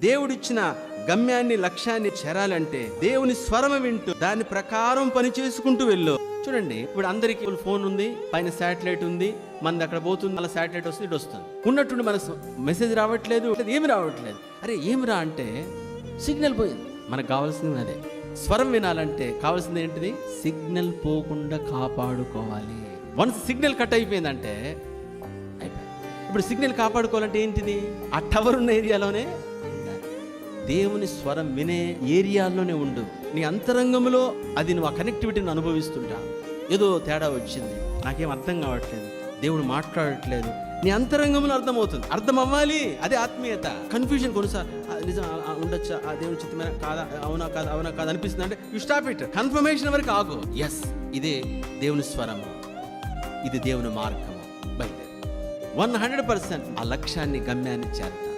దేవుడిచ్చిన గమ్యాన్ని లక్ష్యాన్ని చేరాలంటే దేవుని స్వరం వింటూ దాని ప్రకారం పని చేసుకుంటూ వెళ్ళు. చూడండి ఇప్పుడు అందరికీ ఫోన్ ఉంది పైన శాటిలైట్ ఉంది మనది అక్కడ పోతుంది మళ్ళీ శాటిలైట్ వస్తుంది ఇటు వస్తుంది. ఉన్నట్టుండి మన మెసేజ్ రావట్లేదు ఏమి రావట్లేదు. అరే ఏమి రా అంటే సిగ్నల్ పోయింది. మనకు కావాల్సింది అదే. స్వరం వినాలంటే కావాల్సింది ఏంటిది? సిగ్నల్ పోకుండా కాపాడుకోవాలి. వన్స్ సిగ్నల్ కట్ అయిపోయిందంటే అయిపోయింది. ఇప్పుడు సిగ్నల్ కాపాడుకోవాలంటే ఏంటిది? ఆ టవర్ ఉన్న ఏరియాలోనే దేవుని స్వరం వినే ఏరియాలోనే ఉండు. నీ అంతరంగంలో అది నువ్వు ఆ కనెక్టివిటీని అనుభవిస్తుంటా. ఏదో తేడా వచ్చింది. నాకేం అర్థం కావట్లేదు. దేవుడు మాట్లాడట్లేదు. నీ అంతరంగంలో అర్థమవుతుంది. అర్థం అవ్వాలి అదే ఆత్మీయత. కన్ఫ్యూజన్ కొన్నిసార్లు నిజం ఆ, ఉండొచ్చా? ఆ దేవుని చిత్తమైన కాదా? అవునా కాదా? అవునా కాదా? అనిపిస్తుంది. అంటే యు స్టాప్ ఇట్ కన్ఫర్మేషన్ వరకు ఆగు. ఎస్ ఇదే దేవుని స్వరము. ఇది దేవుని మార్గము. బయలుదేరు. వన్ హండ్రెడ్ పర్సెంట్ ఆ లక్ష్యాన్ని గమ్యాన్ని చేరుతాం